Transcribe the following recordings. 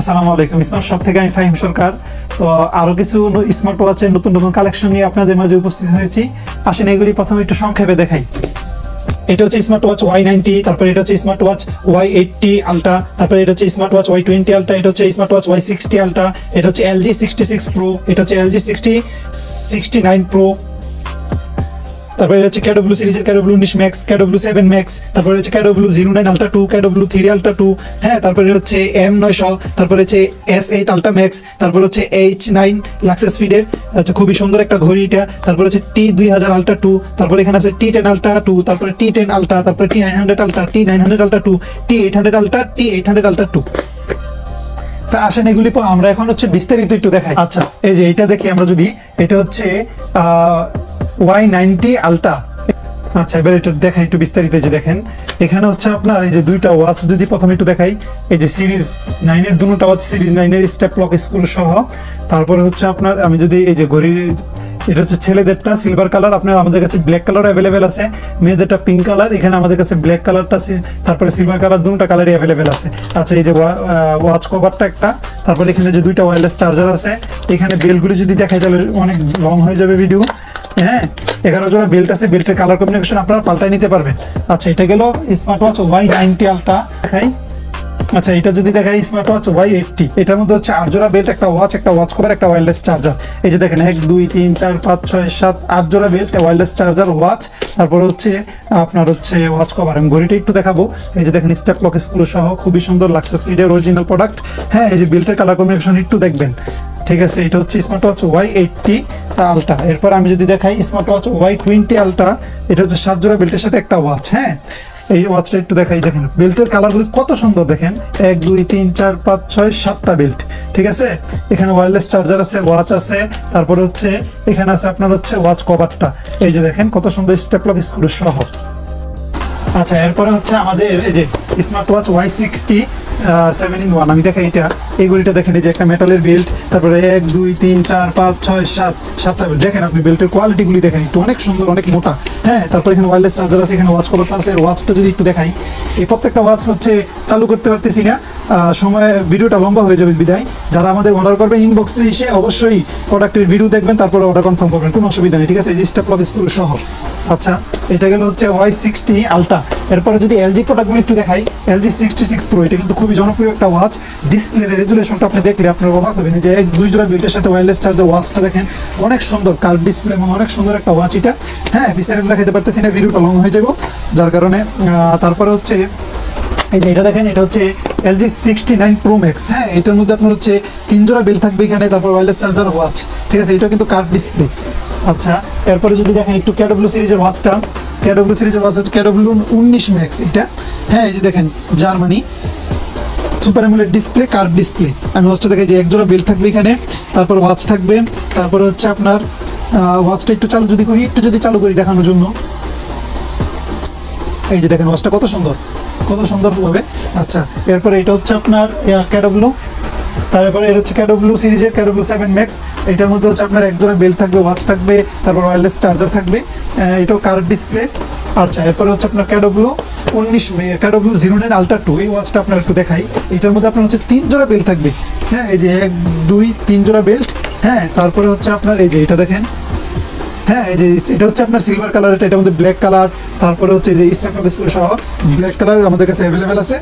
আসসালামু আলাইকুম, smart shop থেকে আমি ফাহিম সরকার। তো আরও কিছু স্মার্ট ওয়াচের নতুন নতুন কালেকশন নিয়ে আপনাদের মাঝে উপস্থিত হয়েছি। আসেন এগুলি প্রথমে একটু সংক্ষেপে দেখাই। এটা হচ্ছে স্মার্ট ওয়াচ ওয়াই নাইনটি তারপরে এটা হচ্ছে স্মার্ট ওয়াচ ওয়াই এইটটি আলটা তারপরে এটা হচ্ছে স্মার্ট ওয়াচ ওয়াই টোয়েন্টি আলটা এটা হচ্ছে স্মার্ট ওয়াচ ওয়াই সিক্সটি আলটা এটা হচ্ছে এলজি সিক্সটি সিক্স প্রো এটা হচ্ছে LG sixty sixty nine pro তারপরে হচ্ছে ক্যাডব্লু সিরিজের ক্যাডব্লু উনিশ ম্যাক্স ক্যাডব্লু সেভেন ম্যাক্স তারপরে হচ্ছে ক্যাডব্লু জিরো নাইন আলট্রা টু ক্যাডব্লু থ্রি আলট্রা টু হ্যাঁ তারপরে হচ্ছে এম নয়শো, তারপরে হচ্ছে এস এইট আলট্রা ম্যাক্স তারপরে হচ্ছে এইচ নাইন লাক্সেস স্পিডের হচ্ছে খুবই সুন্দর একটা ঘড়ি এটা, তারপরে হচ্ছে টি দুই হাজার আলট্রা টু তারপরে এখানে আছে টি টেন আলট্রা টু তারপরে টি টেন আলট্রা তারপরে T nine hundred ultra T nine hundred ultra two T eight hundred ultra T eight hundred ultra two তা আসেন এগুলি আমরা এখন হচ্ছে বিস্তারিত একটু দেখাই। আচ্ছা এই যে এটা দেখি আমরা যদি, এটা হচ্ছে ওয়াই নাইনটি আলটা আচ্ছা এবার এটা দেখাই, একটু বিস্তারিত যে দেখেন। এখানে হচ্ছে আপনার এই যে দুইটা ওয়াচ যদি প্রথমে একটু দেখাই, এই যে সিরিজ নাইনের দুটো ওয়াচ সিরিজ নাইনের স্টেপ লক স্ক্রু সহ। তারপরে হচ্ছে আপনার, আমি যদি এই যে ঘড়ির এটা হচ্ছে ছেলেদেরটা সিলভার কালার আপনার আমাদের কাছে ব্ল্যাক কালার অ্যাভেলেবেল আছে। মেয়েদেরটা পিঙ্ক কালার এখানে আমাদের কাছে ব্ল্যাক কালারটা আছে, তারপরে সিলভার কালার দুটো কালারই অ্যাভেলেবেল আছে। আচ্ছা এই যে ওয়াচ কভারটা একটা, তারপরে এখানে যে দুইটা ওয়্যারলেস চার্জার আছে, এখানে বেলগুলি যদি দেখাই, তাহলে অনেক লং হয়ে যাবে ভিডিও হ্যাঁ এগারো জোড়া বেল্ট আছে বেল্টের কালার কম্বিনেশন আপনারা পাল্টাই নিতে পারবেন। আচ্ছা এটা গেল স্মার্ট ওয়াচ ওয়াই নাইনটি আলটা দেখাই। আচ্ছা এটা যদি দেখাই স্মার্ট ওয়াচ ওয়াই এইটটি এটার মধ্যে হচ্ছে আট জোড়া বেল্ট একটা ওয়াচ একটা ওয়াচ কভার একটা ওয়্যারলেস চার্জার এই যে দেখেন, এক, দুই, তিন, চার, পাঁচ, ছয়, সাত, আট জোড়া বেল্ট ওয়্যারলেস চার্জার ওয়াচ তারপরে হচ্ছে আপনার হচ্ছে ওয়াচ কভার আমি ঘড়িটা একটু দেখাবো। এই যে দেখেন স্টেপ লক স্ক্রু সহ, খুবই সুন্দর লাগছে স্পিডের অরিজিনাল প্রোডাক্ট হ্যাঁ এই যে বেল্টের কালার কম্বিনেশন একটু দেখবেন। ঠিক আছে, এটা হচ্ছে স্মার্ট ওয়াচ ওয়াই এইটটি আলটা এরপর আমি যদি দেখাই স্মার্ট ওয়াচ ওয়াই টোয়েন্টি আলটা এটা হচ্ছে সাত জোড়া বেল্টের সাথে একটা ওয়াচ হ্যাঁ? এই ওয়াচটা একটু দেখাই, দেখেন। বেল্টের কালারগুলি কত সুন্দর, দেখেন। এক, দুই, তিন, চার, পাঁচ, ছয়, সাতটা বেল্ট ঠিক আছে? এখানে ওয়ারলেস চার্জার আছে ওয়াচ আছে। তারপরে হচ্ছে, এখানে আছে আপনার হচ্ছে ওয়াচ কভারটা এই যে দেখেন, কত সুন্দর স্টেপলক স্ক্রু সহ। আচ্ছা এরপরে হচ্ছে আমাদের এই যে smart watch Y sixty seven in one আমি দেখাই এটা। এই ঘড়িটা দেখেন, এই যে একটা মেটালের বেল্ট তারপরে এক, দুই, তিন, চার, পাঁচ, ছয়, সাত, সাতটা বেল্ট দেখেন আপনি বেল্টের কোয়ালিটিগুলি দেখেন, একটু অনেক সুন্দর, অনেক মোটা। হ্যাঁ তারপরে এখানে ওয়ারলেস চার্জার আছে, এখানে ওয়াচ কভার আছে ওয়াচটা যদি একটু দেখাই। এই প্রত্যেকটা ওয়াচ হচ্ছে চালু করতে পারতেছি না। সময়, ভিডিওটা লম্বা হয়ে যাবে বিদায়। যারা আমাদের অর্ডার করবেন ইনবক্সে এসে অবশ্যই প্রোডাক্টের ভিডিও দেখবেন, তারপরে অর্ডার কনফার্ম করবেন, কোনো অসুবিধা নেই, ঠিক আছে? এই যে স্ক্রু সহ। আচ্ছা এটা গেল হচ্ছে ওয়াই সিক্সটি আলটা এরপরে যদি এলজি প্রোডাক্টগুলো একটু দেখাই এলজি সিক্সটি সিক্স প্রো এটা কিন্তু খুবই জনপ্রিয় একটা ওয়াচ ডিসপ্লে রেজুলেশনটা আপনি দেখলে আপনার অবাক হবেন। যে এক, দুই জোড়া বেল্টের সাথে ওয়্যারলেস চার্জার ওয়াচটা দেখেন, অনেক সুন্দর কার ডিসপ্লে এবং অনেক সুন্দর একটা ওয়াচ এটা। হ্যাঁ বিস্তারিত দেখাতে পারতেছি না ভিডিওটা লং হয়ে যাব যার কারণে তারপরে হচ্ছে, এই যে এটা দেখেন, এটা হচ্ছে LG sixty nine pro max হ্যাঁ এটার মধ্যে আপনার হচ্ছে তিন জোড়া বেল থাকবে এখানে, তারপর ওয়্যারলেস চার্জার ওয়াচ ঠিক আছে এটা কিন্তু কার্ভ ডিসপ্লে আচ্ছা এরপরে যদি দেখেন একটু ক্যাডব্লিউ সিরিজের ওয়াচটা ক্যাডব্লিউ সিরিজের ওয়াচ ক্যাডব্লিউ উনিশ ম্যাক্স এটা। হ্যাঁ এই যে দেখেন, Germany. Super AMOLED display curve display আমি ওয়াচটা দেখে যে এক জোড়া বেল্ট থাকবে এখানে, তারপর ওয়াচ থাকবে, তারপরে হচ্ছে আপনার ওয়াচটা একটু চালু যদি করি, একটু যদি চালু করি দেখানোর জন্য। এই যে দেখেন ওয়াচটা কত সুন্দর। কত সুন্দর হবে। আচ্ছা এরপরে এটা হচ্ছে আপনার ক্যাডব্লু তারপরে এটা হচ্ছে ক্যাডব্লু সিরিজের ক্যাডব্লু সেভেন ম্যাক্স এটার মধ্যে হচ্ছে আপনার একজোড়া বেল্ট থাকবে ওয়াচ থাকবে, তারপর ওয়্যারলেস চার্জার থাকবে। এটাও কার ডিসপ্লে আচ্ছা এরপরে হচ্ছে আপনার ক্যাডব্লু উনিশ মে KW zero nine ultra two এই ওয়াচটা আপনার একটু দেখাই। এটার মধ্যে আপনার হচ্ছে তিন জোড়া বেল্ট থাকবে। হ্যাঁ এই যে এক, দুই, তিন জোড়া বেল্ট হ্যাঁ তারপরে হচ্ছে আপনার, এই যে এটা দেখেন হ্যাঁ এই যে এটা হচ্ছে আপনার সিলভার কালার এটা মধ্যে ব্ল্যাক কালার তারপরে হচ্ছে যে স্ট্যাম্প সহ ব্ল্যাক কালার আমাদের কাছে অ্যাভেলেবেল আছে।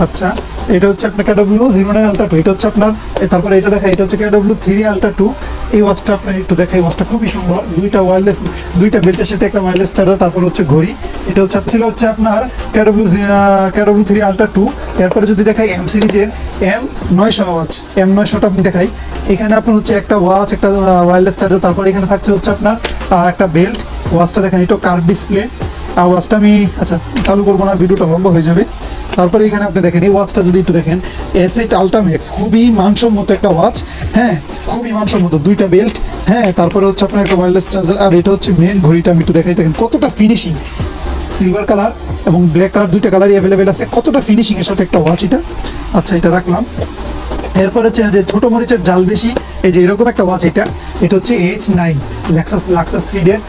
আচ্ছা। এটা হচ্ছে আপনার ক্যাডব্লিউ জিরো নাইন আলট্রা টু এটা হচ্ছে আপনার তারপরে এটা দেখা এটা হচ্ছে ক্যাডব্লিউ থ্রি আলট্রা টু এই ওয়াচটা আপনার একটু দেখাই ওয়াচটা খুবই সুন্দর। দুইটা ওয়্যারলেস দুইটা বেল্টের সাথে একটা ওয়্যারলেস চার্জার তারপর হচ্ছে ঘড়ি। এটা হচ্ছে, ছিল হচ্ছে আপনার ক্যাডব্লিউ ক্যাডব্লিউ থ্রি আলট্রা টু এরপরে যদি দেখাই এম সিরিজের এম নয়শো ওয়াচ এম নয়শোটা আপনি দেখাই। এখানে আপনার হচ্ছে একটা ওয়াচ একটা ওয়্যারলেস চার্জার তারপর এখানে থাকছে হচ্ছে আপনার একটা বেল্ট ওয়াচটা দেখেন, এটা কার ডিসপ্লে ওয়াচটা আমি আচ্ছা চালু করব না ভিডিওটা লম্বা হয়ে যাবে। তারপরে এখানে আপনি দেখেন, এই ওয়াচটা যদি একটু দেখেন এস এইট আলট্রামেক্স খুবই মানসম্মত একটা ওয়াচ হ্যাঁ খুবই মানসম্মত, দুইটা বেল্ট হ্যাঁ তারপরে হচ্ছে আপনার একটা ওয়্যারলেস চার্জার আর এটা হচ্ছে মেন ঘড়িটা, আমি একটু দেখাই, দেখেন কতটা ফিনিশিং সিলভার কালার এবং ব্ল্যাক কালার দুইটা কালারই অ্যাভেলেবেল আছে, কতটা ফিনিশিং এর সাথে একটা ওয়াচ এটা? আচ্ছা এটা রাখলাম। এরপর হচ্ছে যে ছোট মরিচের জাল বেশি এই যে এরকম একটা ওয়াচ এটা এটা হচ্ছে এইচ নাইন লেক্সাস লাক্সাস ফিডের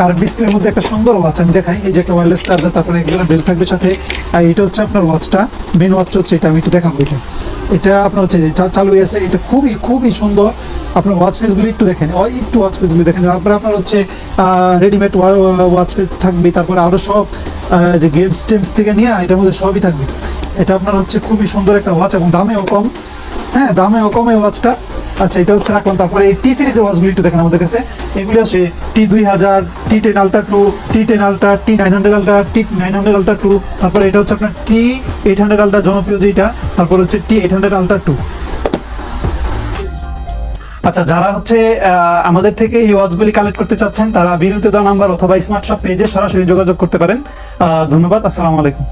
কার্ভ ডিসপ্লের মধ্যে একটা সুন্দর ওয়াচ আমি দেখাই। এই যে একটা ওয়্যারলেস চার্জার তারপরে একজনের বেল থাকবে সাথে। আর এটা হচ্ছে আপনার ওয়াচটা মেন ওয়াচটা হচ্ছে এটা, আমি একটু দেখাবো এটা। এটা আপনার হচ্ছে চালু আছে, এটা খুবই খুবই সুন্দর। আপনার ওয়াচ ফেসগুলি একটু দেখেন, ওই একটু ওয়াচ ফেসগুলি দেখেন। তারপরে আপনার হচ্ছে রেডিমেড ওয়াচ ফেস থাকবে, তারপরে আরও সব যে গেমস টেমস থেকে নিয়ে, এটার মধ্যে সবই থাকবে। এটা আপনার হচ্ছে খুবই সুন্দর একটা ওয়াচ এবং দামেও কম। হ্যাঁ দামেও কম এই ওয়াচটা আচ্ছা এটা হচ্ছে রাখলাম। তারপরে এই টি সিরিজের ওয়াচগুলি একটু দেখেন আমাদের কাছে। এগুলি আছে টি দুই হাজার T ten ultra two T ten ultra T nine hundred ultra T nine hundred ultra two তারপরে এটা হচ্ছে আপনার টি এইট হান্ড্রেড আলট্রা জনপ্রিয় যেটা তারপর হচ্ছে T eight hundred ultra two আচ্ছা যারা হচ্ছে আমাদের থেকে এই ওয়াচগুলি কালেক্ট করতে চাচ্ছেন, তারা বিরতি দেওয়া নাম্বার অথবা স্মার্ট শপ পেজে সরাসরি যোগাযোগ করতে পারেন। ধন্যবাদ, আসসালামু আলাইকুম।